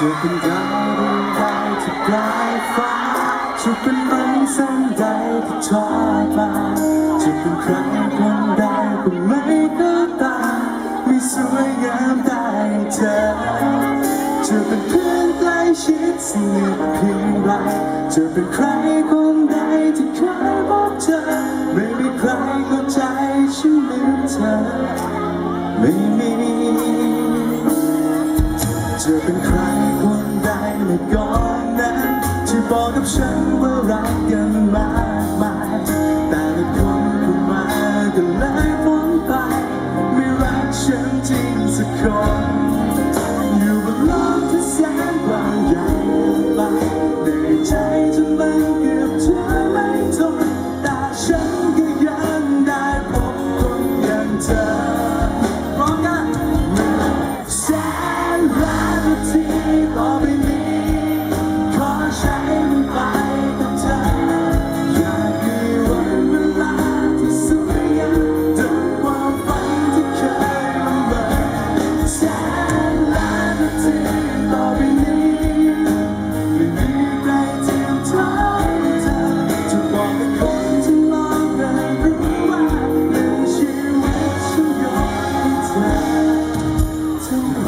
จะเป็นดาวดวงใดที่ปลายฟ้าจะเป็นรังแสงใดที่ทอดมาจะเป็นใครคนใดก็ไม่ก็ตามไม่สวยงามได้เธอจะเป็นเพื่อนใกล้ชิดสนิทเพียงไรจะเป็นใครคนใดที่เคยพบเธอ ไม่มีใครเข้าใจฉันเหมือนเธอไม่มี จะเป็นใคร คน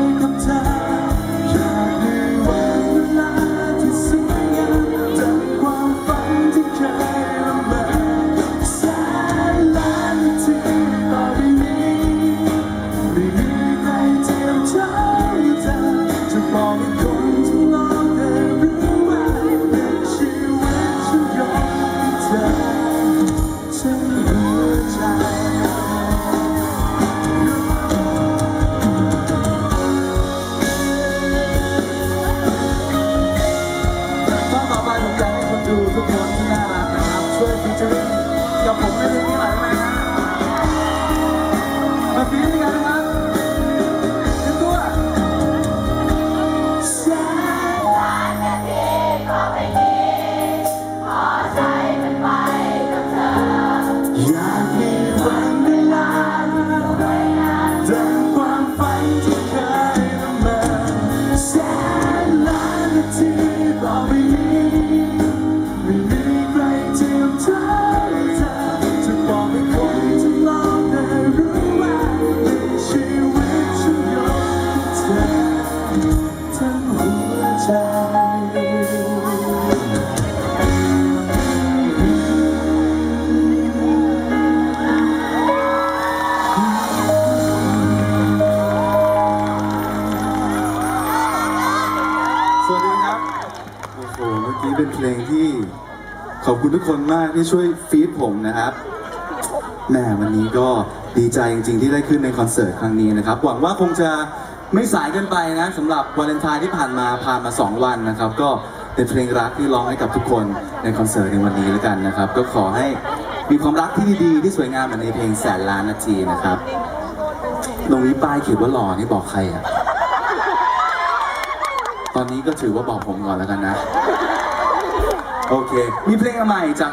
no. มาฟีดกั โอ้โห เมื่อกี้เป็นเพลงที่ขอบคุณทุกคนมากที่ช่วยฟีดผมนะครับแหมวันนี้ก็ดีใจจริงๆ ที่ได้ขึ้นในคอนเสิร์ตครั้งนี้นะครับ หวังว่าคงจะไม่สายเกินไปนะสำหรับวาเลนไทน์ที่ผ่านมาผ่านมา 2 วันนะครับ ก็เป็นเพลงรักที่ร้องให้กับทุกคนในคอนเสิร์ตในวันนี้แล้วกันนะครับ ก็ขอให้มีความรักที่ดีๆ ที่สวยงามเหมือนในเพลงแสนล้านนาทีนะครับ ตรงนี้ป้ายเขียนว่าหล่อนี่บอกใครอะ ตอนนี้ก็ถือว่าบอกผมก่อนแล้วกันนะ โอเค มีเพลงใหม่จาก